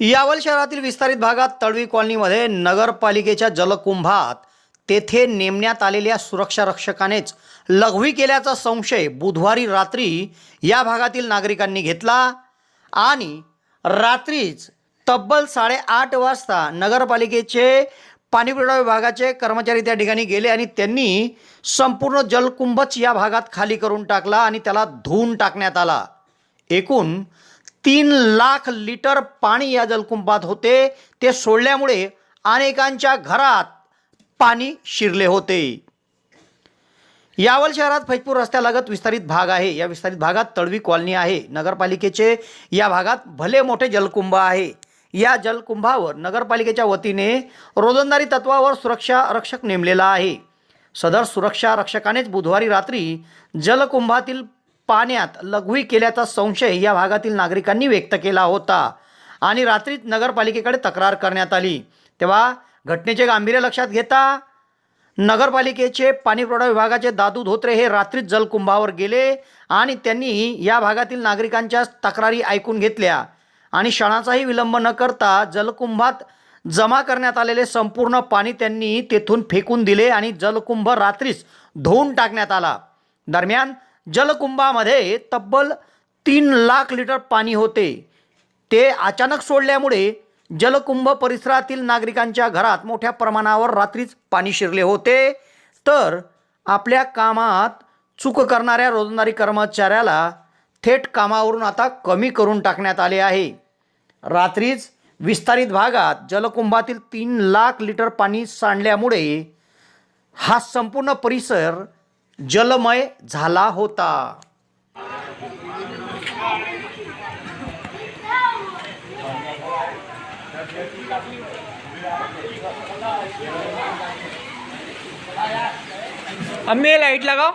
यावल शहरातील विस्तारित भागात तळवी कॉलनीमध्ये नगरपालिकेच्या जलकुंभात तेथे नेमण्यात आलेल्या सुरक्षा रक्षकानेच लघवी केल्याचा संशय बुधवारी रात्री या भागातील नागरिकांनी घेतला आणि रात्रीच तब्बल साडेआठ वाजता नगरपालिकेचे पाणीपुरवठा विभागाचे कर्मचारी त्या ठिकाणी गेले आणि त्यांनी संपूर्ण जलकुंभच या भागात खाली करून टाकला आणि त्याला धुवून टाकण्यात आला. एकूण तीन लाख लिटर पाणी या जलकुंभात होते. ते सोडल्यामुळे अनेकांच्या घरात पाणी शिरले होते. यावल शहरात फैजपूर रस्त्यालगत विस्तारित भाग आहे. या विस्तारित भागात तळवी कॉलनी आहे. नगरपालिकेचे या भागात भले मोठे जलकुंभ आहे. या जलकुंभावर नगरपालिकेच्या वतीने रोजंदारी तत्वावर सुरक्षा रक्षक नेमलेला आहे. सदर सुरक्षा रक्षकानेच बुधवारी रात्री जलकुंभातील पाण्यात लघवी केल्याचा संशय या भागातील नागरिकांनी व्यक्त केला होता. आणि रात्रीच नगरपालिकेकडे तक्रार करण्यात आली. तेव्हा घटनेचे गांभीर्य लक्षात घेता नगरपालिकेचे पाणीपुरवठा विभागाचे दादू धोत्रे हे रात्रीच जलकुंभावर गेले आणि त्यांनी या भागातील नागरिकांच्या तक्रारी ऐकून घेतल्या. आणि क्षणाचाही विलंब न करता जलकुंभात जमा करण्यात आलेले संपूर्ण पाणी त्यांनी तेथून फेकून दिले आणि जलकुंभ रात्रीच धुवून टाकण्यात आला. दरम्यान जलकुंभामध्ये तब्बल तीन लाख लिटर पाणी होते. ते अचानक सोडल्यामुळे जलकुंभ परिसरातील नागरिकांच्या घरात मोठ्या प्रमाणावर रात्रीच पाणी शिरले होते. तर आपल्या कामात चूक करणाऱ्या रोजंदारी कर्मचाऱ्याला थेट कामावरून आता कमी करून टाकण्यात आले आहे. रात्रीच विस्तारित भागात जलकुंभातील तीन लाख लिटर पाणी सांडल्यामुळे हा संपूर्ण परिसर जलमय झाला होता. अम्मी ये लाइट लगाओ.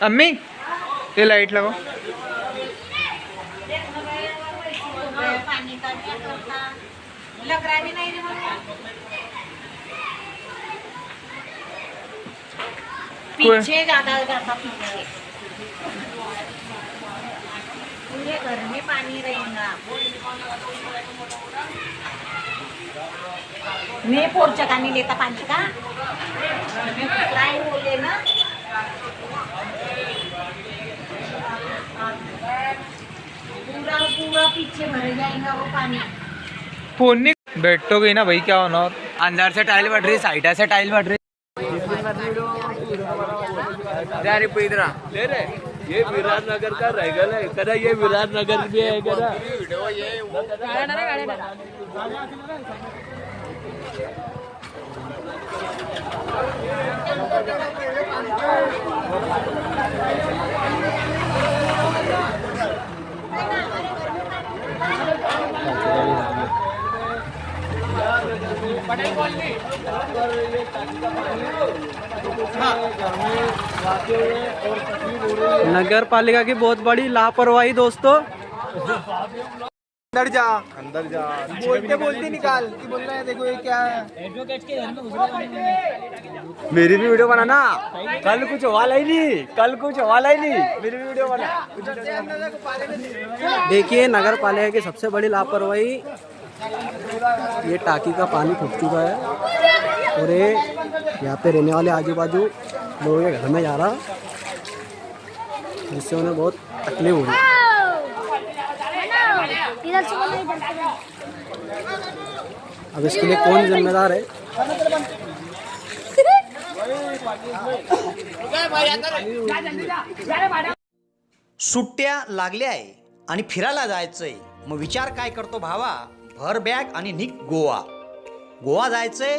अम्मी लगाओ. का क्या करता. लग पीछे ज्यादा पीछे पूरे घर में पानी रहेगा मैं पोरच्या का नहीं लेता पानी का? लाइन बोले ना? पूरा पूरा पीछे भर जाएगा वो पानी फोन नहीं बैठोगे ना भाई क्या होना अंदर से टाइल बढ़ रही साइड से टाइल बढ़ रही डायरेक्ट इधर ले रहे ये विराटनगर का रहेगा है कदा ये विराटनगर भी है कदा पटेल कॉलोनी नगर पालिका की बहुत बड़ी लापरवाही दोस्तों। अंदर जा। अंदर जा। बोलते बोलते निकाल। कि बोल रहा है देखो ये क्या है। मेरी भी वीडियो बनाना। कल कुछ वाला ही नहीं। कल कुछ वाला ही नहीं। मेरी भी वीडियो बना। देखिए नगर पालिका की सबसे बड़ी लापरवाही ये टाकी का पानी फूट चुका है। और ये यहाँ पे रहने वाले आजू बाजू लोगों के घर में जा रहा जिससे उन्हें बहुत तकलीफ हो रही अब इसके लिए कौन जिम्मेदार है? सुट्ट्या लागल्या आहे आणि फिरायला जायचंय. मग विचार काय करतो भावा? भर बॅग आणि निघ गोवा. गोवा जायचंय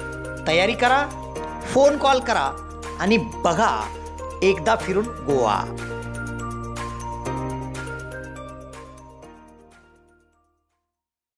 तयारी करा फोन कॉल करा आणि बघा एकदा फिरून गोवा.